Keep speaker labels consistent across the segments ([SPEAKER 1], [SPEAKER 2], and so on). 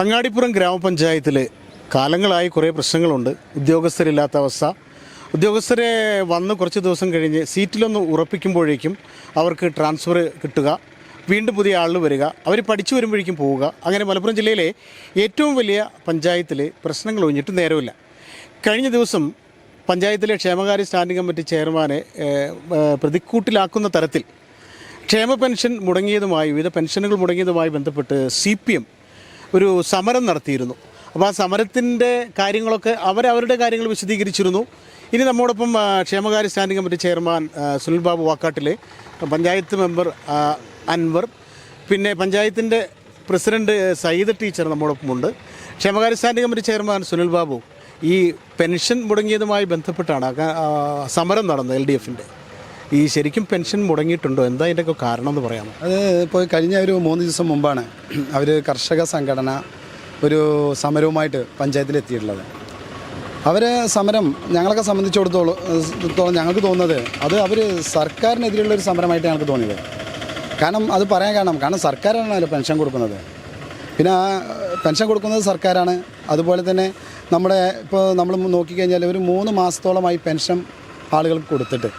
[SPEAKER 1] അങ്ങാടിപ്പുറം ഗ്രാമപഞ്ചായത്തിൽ കാലങ്ങളായി കുറേ പ്രശ്നങ്ങളുണ്ട്. ഉദ്യോഗസ്ഥരില്ലാത്ത അവസ്ഥ. ഉദ്യോഗസ്ഥരെ വന്ന് കുറച്ച് ദിവസം കഴിഞ്ഞ് സീറ്റിലൊന്ന് ഉറപ്പിക്കുമ്പോഴേക്കും അവർക്ക് ട്രാൻസ്ഫർ കിട്ടുക. വീണ്ടും പുതിയ ആളുകൾ വരിക. അവർ പഠിച്ചു വരുമ്പോഴേക്കും പോവുക. അങ്ങനെ മലപ്പുറം ജില്ലയിലെ ഏറ്റവും വലിയ പഞ്ചായത്തിൽ പ്രശ്നങ്ങൾ ഒഴിഞ്ഞിട്ട് നേരമില്ല. കഴിഞ്ഞ ദിവസം പഞ്ചായത്തിലെ ക്ഷേമകാര്യ സ്റ്റാൻഡിംഗ് കമ്മിറ്റി ചെയർമാനെ പ്രതിക്കൂട്ടിലാക്കുന്ന തരത്തിൽ ക്ഷേമ പെൻഷൻ മുടങ്ങിയതുമായി വിവിധ പെൻഷനുകൾ മുടങ്ങിയതുമായി ബന്ധപ്പെട്ട് സി പി എം ഒരു സമരം നടത്തിയിരുന്നു. അപ്പോൾ ആ സമരത്തിന്റെ കാര്യങ്ങളൊക്കെ അവരവരുടെ കാര്യങ്ങൾ വിശദീകരിച്ചിരുന്നു. ഇനി നമ്മോടൊപ്പം ക്ഷേമകാര്യ standing committee chairman Sunil Babu വാക്കാട്ടിലെ panchayat member Anwar പിന്നെ പഞ്ചായത്തിന്റെ പ്രസിഡന്റ് സയ്യിദ് ടീച്ചർ നമ്മോടൊപ്പമുണ്ട്. ക്ഷേമകാര്യ standing committee chairman Sunil Babu ഈ പെൻഷൻ മുടങ്ങിയതുമായി ബന്ധപ്പെട്ടാണ് സമരം നടന്നത് എൽ ഡി എഫിന്റെ ഈ ശരിക്കും പെൻഷൻ മുടങ്ങിയിട്ടുണ്ടോ? എന്താ അതിന്റെയൊക്കെ കാരണം എന്ന് പറയാമോ?
[SPEAKER 2] അത് ഇപ്പോൾ കഴിഞ്ഞ ഒരു മൂന്ന് ദിവസം മുമ്പാണ് അവർ കർഷക സംഘടന ഒരു സമരവുമായിട്ട് പഞ്ചായത്തിൽ എത്തിയിട്ടുള്ളത്. അവർ സമരം ഞങ്ങളൊക്കെ സംബന്ധിച്ചിടത്തോളം ത്തോളം ഞങ്ങൾക്ക് തോന്നുന്നത് അത് അവർ സർക്കാരിനെതിരെയുള്ള ഒരു സമരമായിട്ട് ഞങ്ങൾക്ക് തോന്നിയത്. കാരണം അത് പറയാൻ കാരണം കാരണം സർക്കാരാണല്ലോ പെൻഷൻ കൊടുക്കുന്നത്. പിന്നെ ആ പെൻഷൻ കൊടുക്കുന്നത് സർക്കാരാണ്. അതുപോലെ തന്നെ നമ്മുടെ ഇപ്പോൾ നമ്മൾ നോക്കിക്കഴിഞ്ഞാൽ ഒരു മൂന്ന് മാസത്തോളമായി പെൻഷൻ ആളുകൾക്ക് കൊടുത്തിട്ട്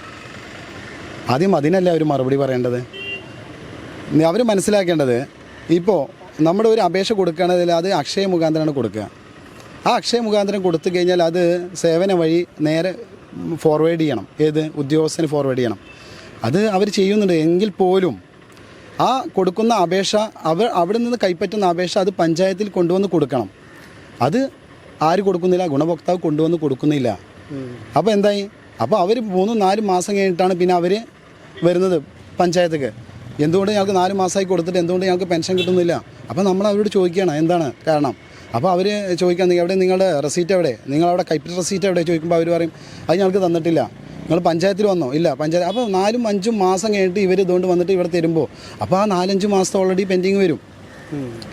[SPEAKER 2] ആദ്യം അതിനല്ല അവർ മറുപടി പറയേണ്ടത്? അവർ മനസ്സിലാക്കേണ്ടത് ഇപ്പോൾ നമ്മുടെ ഒരു അപേക്ഷ കൊടുക്കുകയാണെങ്കിൽ അത് അക്ഷയ മുഖാന്തരമാണ് കൊടുക്കുക. ആ അക്ഷയ മുഖാന്തരം കൊടുത്തു കഴിഞ്ഞാൽ അത് സേവന വഴി നേരെ ഫോർവേഡ് ചെയ്യണം. ഏത്? ഉദ്യോഗസ്ഥന് ഫോർവേഡ് ചെയ്യണം. അത് അവർ ചെയ്യുന്നുണ്ട്. എങ്കിൽ പോലും ആ കൊടുക്കുന്ന അപേക്ഷ അവർ അവിടെ നിന്ന് കൈപ്പറ്റുന്ന അപേക്ഷ അത് പഞ്ചായത്തിൽ കൊണ്ടുവന്ന് കൊടുക്കണം. അത് ആര് കൊടുക്കുന്നില്ല? ഗുണഭോക്താവ് കൊണ്ടുവന്ന് കൊടുക്കുന്നില്ല. അപ്പോൾ എന്തായി? അപ്പോൾ അവർ മൂന്നും നാലും മാസം കഴിഞ്ഞിട്ടാണ് പിന്നെ അവർ വരുന്നത് പഞ്ചായത്തേക്ക്. എന്തുകൊണ്ട് ഞങ്ങൾക്ക് നാല് മാസമായി കൊടുത്തിട്ട് എന്തുകൊണ്ട് ഞങ്ങൾക്ക് പെൻഷൻ കിട്ടുന്നില്ല? അപ്പോൾ നമ്മൾ അവരോട് ചോദിക്കുകയാണ് എന്താണ് കാരണം? അപ്പോൾ അവർ ചോദിക്കാൻ എവിടെ? നിങ്ങളുടെ റെസീറ്റ് എവിടെ? നിങ്ങളവിടെ കൈപ്പറ്റ റെസീറ്റ് എവിടെ? ചോദിക്കുമ്പോൾ അവർ പറയും അത് ഞങ്ങൾക്ക് തന്നിട്ടില്ല. നിങ്ങൾ പഞ്ചായത്തിൽ വന്നോ? ഇല്ല പഞ്ചായത്ത് അപ്പോൾ നാലും അഞ്ചും മാസം കഴിഞ്ഞിട്ട് ഇവർ ഇതുകൊണ്ട് വന്നിട്ട് ഇവിടെ തരുമ്പോൾ അപ്പോൾ ആ നാലഞ്ച് മാസത്തെ ഓൾറെഡി പെൻഡിങ് വരും.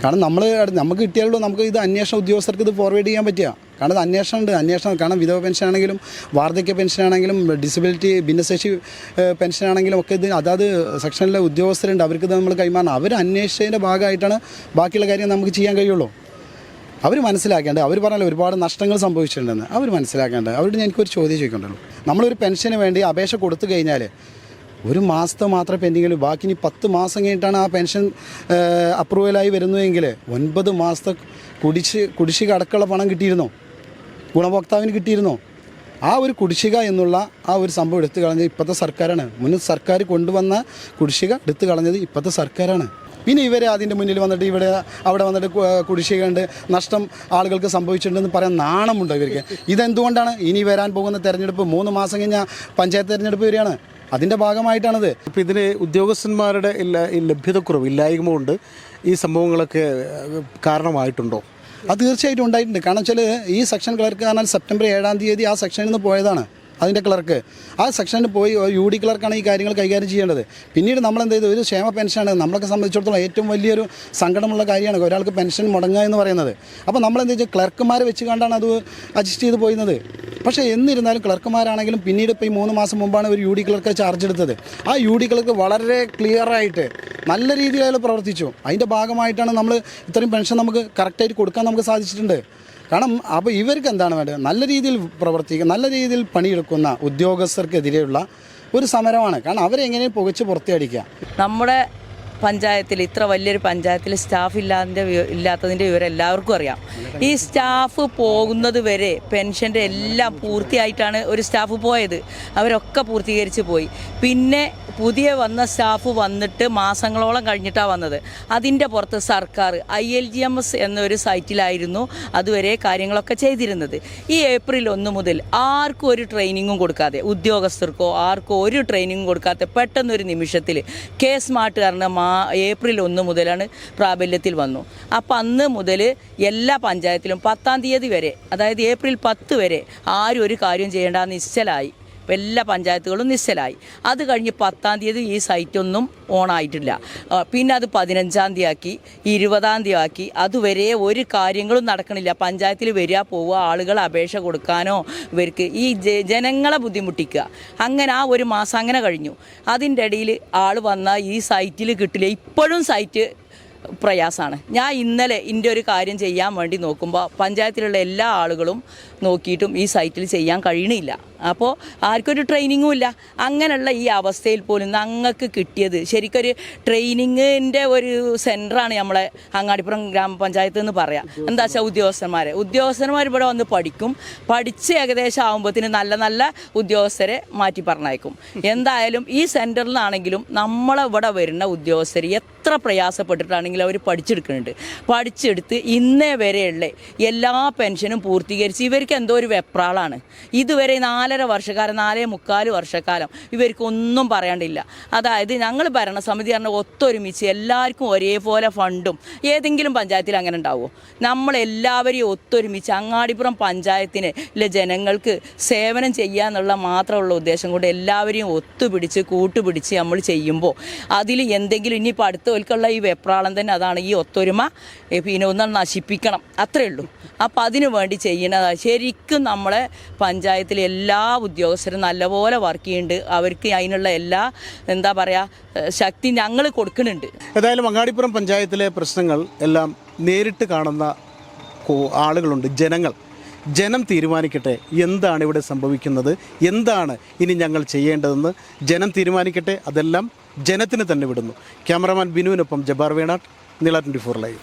[SPEAKER 2] കാരണം നമ്മൾ നമുക്ക് കിട്ടിയാലുള്ളൂ നമുക്ക് ഇത് അന്വേഷണ ഉദ്യോഗസ്ഥർക്ക് ഇത് ഫോർവേഡ് ചെയ്യാൻ പറ്റുക. കാരണം അന്വേഷണം ഉണ്ട് അന്വേഷണം കാരണം വിധവ പെൻഷൻ ആണെങ്കിലും വാർദ്ധക്യ പെൻഷൻ ആണെങ്കിലും ഡിസബിലിറ്റി ഭിന്നശേഷി പെൻഷൻ ആണെങ്കിലും ഒക്കെ ഇത് അതാത് സെക്ഷനിലെ ഉദ്യോഗസ്ഥരുണ്ട്. അവർക്ക് ഇത് നമ്മൾ കൈമാറണം. അവർ അന്വേഷിച്ചതിന്റെ ഭാഗമായിട്ടാണ് ബാക്കിയുള്ള കാര്യം നമുക്ക് ചെയ്യാൻ കഴിയുള്ളൂ. അവർ മനസ്സിലാക്കേണ്ടത് അവർ പറഞ്ഞാൽ ഒരുപാട് നഷ്ടങ്ങൾ സംഭവിച്ചിട്ടുണ്ടെന്ന്. അവർ മനസ്സിലാക്കേണ്ടത്. അവരോട് എനിക്കൊരു ചോദ്യം ചോദിക്കണ്ടല്ലോ. നമ്മളൊരു പെൻഷന് വേണ്ടി അപേക്ഷ കൊടുത്തു കഴിഞ്ഞാൽ ഒരു മാസത്തെ മാത്രമേ പെൻഡിങ്ങിൽ ബാക്കി ഇനി പത്ത് മാസം കഴിഞ്ഞിട്ടാണ് ആ പെൻഷൻ അപ്രൂവലായി വരുന്നതെങ്കിൽ ഒൻപത് മാസത്തെ കുടിശ് കുടിശ്ശിക അടക്കമുള്ള പണം കിട്ടിയിരുന്നോ? ഗുണഭോക്താവിന് കിട്ടിയിരുന്നോ? ആ ഒരു കുടിശ്ശിക എന്നുള്ള ആ ഒരു സംഭവം എടുത്തു കളഞ്ഞത് ഇപ്പോഴത്തെ സർക്കാരാണ്. മുൻ സർക്കാർ കൊണ്ടുവന്ന കുടിശ്ശിക എടുത്തു കളഞ്ഞത് ഇപ്പോഴത്തെ സർക്കാരാണ്. പിന്നെ ഇവരെ അതിന്റെ മുന്നിൽ വന്നിട്ട് ഇവിടെ അവിടെ വന്നിട്ട് കുടിശ്ശിക കുടിശ്ശികയുണ്ട് നഷ്ടം ആളുകൾക്ക് സംഭവിച്ചിട്ടുണ്ടെന്ന് പറയാൻ നാണമുണ്ടോ ഇവർക്ക്? ഇതെന്തുകൊണ്ടാണ് ഇനി വരാൻ പോകുന്ന തെരഞ്ഞെടുപ്പ്? മൂന്ന് മാസം കഴിഞ്ഞാൽ പഞ്ചായത്ത് തെരഞ്ഞെടുപ്പ് വരികയാണ്. അതിന്റെ ഭാഗമായിട്ടാണത്.
[SPEAKER 1] ഇപ്പോൾ ഇതിന് ഉദ്യോഗസ്ഥന്മാരുടെ ലഭ്യതക്കുറവ് ഇല്ലായ്മ കൊണ്ട് ഈ സംഭവങ്ങളൊക്കെ കാരണമായിട്ടുണ്ടോ?
[SPEAKER 2] അത് തീർച്ചയായിട്ടും ഉണ്ടായിട്ടുണ്ട്. കാരണം വെച്ചാൽ ഈ സെക്ഷൻ ക്ലർക്ക് പറഞ്ഞാൽ സെപ്റ്റംബർ ഏഴാം തീയതി ആ സെക്ഷനിൽ നിന്ന് പോയതാണ് അതിന്റെ ക്ലർക്ക് ആ സെക്ഷനിൽ പോയി യു ഡി ക്ലർക്കാണ് ഈ കാര്യങ്ങൾ കൈകാര്യം ചെയ്യേണ്ടത്. പിന്നീട് നമ്മൾ എന്ത് ചെയ്തു? ഒരു ക്ഷേമ പെൻഷനാണ് നമ്മളൊക്കെ സംബന്ധിച്ചിടത്തോളം ഏറ്റവും വലിയൊരു സങ്കടമുള്ള കാര്യമാണ്. ഒരാൾക്ക് പെൻഷൻ മുടങ്ങുക എന്ന് പറയുന്നത്. അപ്പോൾ നമ്മൾ എന്ത് ക്ലർക്കുമാരെ വെച്ച് കണ്ടാണ് അത് അഡ്ജസ്റ്റ് ചെയ്ത് പോയിരുന്നത്. പക്ഷേ എന്നിരുന്നാലും ക്ലർക്കുമാരാണെങ്കിലും പിന്നീട് ഇപ്പോൾ ഈ മൂന്ന് മാസം മുമ്പാണ് ഒരു യു ഡി ക്ലർക്ക് ചാർജ് എടുത്തത്. ആ യു ഡി ക്ലർക്ക് വളരെ ക്ലിയറായിട്ട് നല്ല രീതിയിൽ അയാൾ പ്രവർത്തിച്ചു. അതിന്റെ ഭാഗമായിട്ടാണ് നമ്മൾ ഇത്രയും പെൻഷൻ നമുക്ക് കറക്റ്റായിട്ട് കൊടുക്കാൻ നമുക്ക് സാധിച്ചിട്ടുണ്ട്. കാരണം അപ്പോൾ ഇവർക്ക് എന്താണ് വേണ്ടത്? നല്ല രീതിയിൽ പ്രവർത്തിക്കുക നല്ല രീതിയിൽ പണിയെടുക്കുന്ന ഉദ്യോഗസ്ഥർക്കെതിരെയുള്ള ഒരു സമരമാണ്. കാരണം അവരെങ്ങനെ പുകച്ച് പുറത്തടിക്കുക
[SPEAKER 3] നമ്മുടെ പഞ്ചായത്തിൽ ഇത്ര വലിയൊരു പഞ്ചായത്തിൽ സ്റ്റാഫ് ഇല്ലാതിന്റെ ഇല്ലാത്തതിന്റെ വിവരം എല്ലാവർക്കും അറിയാം. ഈ സ്റ്റാഫ് പോകുന്നത് വരെ പെൻഷന്റെ എല്ലാം പൂർത്തിയായിട്ടാണ് ഒരു സ്റ്റാഫ് പോയത്. അവരൊക്കെ പൂർത്തീകരിച്ച് പോയി. പിന്നെ പുതിയ വന്ന സ്റ്റാഫ് വന്നിട്ട് മാസങ്ങളോളം കഴിഞ്ഞിട്ടാണ് വന്നത്. അതിന്റെ പുറത്ത് സർക്കാർ I L G M S എന്നൊരു സൈറ്റിലായിരുന്നു അതുവരെ കാര്യങ്ങളൊക്കെ ചെയ്തിരുന്നത്. ഈ ഏപ്രിൽ ഒന്ന് മുതൽ ആർക്കും ഒരു ട്രെയിനിങ്ങും കൊടുക്കാതെ ഉദ്യോഗസ്ഥർക്കോ ആർക്കോ ഒരു ട്രെയിനിങ്ങും കൊടുക്കാതെ പെട്ടെന്നൊരു നിമിഷത്തിൽ കെ സ്മാർട്ട് കാരണം മാ ഏപ്രിൽ ഒന്ന് മുതലാണ് പ്രാബല്യത്തിൽ വന്നു. അപ്പം അന്ന് മുതൽ എല്ലാ പഞ്ചായത്തിലും പത്താം തീയതി വരെ അതായത് ഏപ്രിൽ പത്ത് വരെ ആരും ഒരു കാര്യം ചെയ്യേണ്ട നിശ്ചലായി. എല്ലാ പഞ്ചായത്തുകളും നിശ്ചലായി. അത് കഴിഞ്ഞ് പത്താം തീയതി ഈ സൈറ്റൊന്നും ഓണായിട്ടില്ല. പിന്നെ അത് പതിനഞ്ചാം തീയതി ആക്കി ഇരുപതാം തീയതി ആക്കി അതുവരെ ഒരു കാര്യങ്ങളും നടക്കണില്ല. പഞ്ചായത്തിൽ വരിക പോവുക ആളുകൾ അപേക്ഷ കൊടുക്കാനോ ഇവർക്ക് ഈ ജനങ്ങളെ ബുദ്ധിമുട്ടിക്കുക. അങ്ങനെ ആ ഒരു മാസം അങ്ങനെ കഴിഞ്ഞു. അതിന്റെ ഇടയിൽ ആൾ വന്നാൽ ഈ സൈറ്റിൽ കിട്ടില്ല. ഇപ്പോഴും സൈറ്റ് പ്രയാസമാണ് ഞാൻ ഇന്നലെ എന്റെ ഒരു കാര്യം ചെയ്യാൻ വേണ്ടി നോക്കുമ്പോൾ പഞ്ചായത്തിലുള്ള എല്ലാ ആളുകളും നോക്കിയിട്ടും ഈ സൈറ്റിൽ ചെയ്യാൻ കഴിയണില്ല. അപ്പോൾ ആർക്കൊരു ട്രെയിനിങ്ങും ഇല്ല. അങ്ങനെയുള്ള ഈ അവസ്ഥയിൽ പോലും ഞങ്ങൾക്ക് കിട്ടിയത് ശരിക്കൊരു ട്രെയിനിങ്ങിന്റെ ഒരു സെന്ററാണ് നമ്മളെ അങ്ങാടിപ്പുറം ഗ്രാമപഞ്ചായത്ത് എന്ന് പറയാം. എന്താ വെച്ചാൽ ഉദ്യോഗസ്ഥന്മാരെ. ഉദ്യോഗസ്ഥന്മാർ ഇവിടെ വന്ന് പഠിക്കും. പഠിച്ച് ഏകദേശം ആകുമ്പോഴത്തേന് നല്ല നല്ല ഉദ്യോഗസ്ഥരെ മാറ്റി പറഞ്ഞയക്കും. എന്തായാലും ഈ സെന്ററിലാണെങ്കിലും നമ്മളെ ഇവിടെ വരുന്ന ഉദ്യോഗസ്ഥർ എത്ര പ്രയാസപ്പെട്ടിട്ടാണെങ്കിലും അവർ പഠിച്ചെടുക്കുന്നുണ്ട്. പഠിച്ചെടുത്ത് ഇന്നേ വരെയുള്ള എല്ലാ പെൻഷനും പൂർത്തീകരിച്ച് ഇവർക്ക് എന്തോ ഒരു വെപ്രാളാണ്. ഇതുവരെ നാലര വർഷക്കാലം നാലേ മുക്കാൽ വർഷക്കാലം ഇവർക്ക് ഒന്നും പറയാണ്ടില്ല. അതായത് ഞങ്ങൾ ഭരണസമിതി പറഞ്ഞ ഒത്തൊരുമിച്ച് എല്ലാവർക്കും ഒരേപോലെ ഫണ്ടും ഏതെങ്കിലും പഞ്ചായത്തിൽ അങ്ങനെ ഉണ്ടാവുമോ നമ്മളെല്ലാവരെയും ഒത്തൊരുമിച്ച് അങ്ങാടിപ്പുറം പഞ്ചായത്തിന് ഇല്ല ജനങ്ങൾക്ക് സേവനം ചെയ്യാന്നുള്ള മാത്രമുള്ള ഉദ്ദേശം കൊണ്ട് എല്ലാവരെയും ഒത്തുപിടിച്ച് കൂട്ടുപിടിച്ച് നമ്മൾ ചെയ്യുമ്പോൾ അതിൽ എന്തെങ്കിലും ഇനിയിപ്പോൾ അടുത്തവർക്കുള്ള ഈ വെപ്രാളം തന്നെ അതാണ് ഈ ഒത്തൊരുമ. പിന്നെ ഒന്ന് നശിപ്പിക്കണം. അത്രയേ ഉള്ളൂ. അപ്പം അതിനു വേണ്ടി ചെയ്യണതാണ് ശരിക്കും നമ്മളെ പഞ്ചായത്തിലെ എല്ലാ ഉദ്യോഗസ്ഥരും നല്ലപോലെ വർക്ക് ചെയ്യുന്നുണ്ട്. അവർക്ക് അതിനുള്ള എല്ലാ എന്താ പറയുക ശക്തി ഞങ്ങൾ കൊടുക്കുന്നുണ്ട്.
[SPEAKER 1] ഏതായാലും അങ്ങാടിപ്പുറം പഞ്ചായത്തിലെ പ്രശ്നങ്ങൾ എല്ലാം നേരിട്ട് കാണുന്ന ആളുകളുണ്ട് ജനങ്ങൾ. ജനം തീരുമാനിക്കട്ടെ എന്താണ് ഇവിടെ സംഭവിക്കുന്നത് എന്താണ് ഇനി ഞങ്ങൾ ചെയ്യേണ്ടതെന്ന് ജനം തീരുമാനിക്കട്ടെ അതെല്ലാം ജനത്തിന് തന്നെ വിടുന്നു. ക്യാമറമാൻ ബിനുവിനൊപ്പം ജബാർ വേണാട്ട് നില ട്വന്റി ഫോർ ലൈവ്.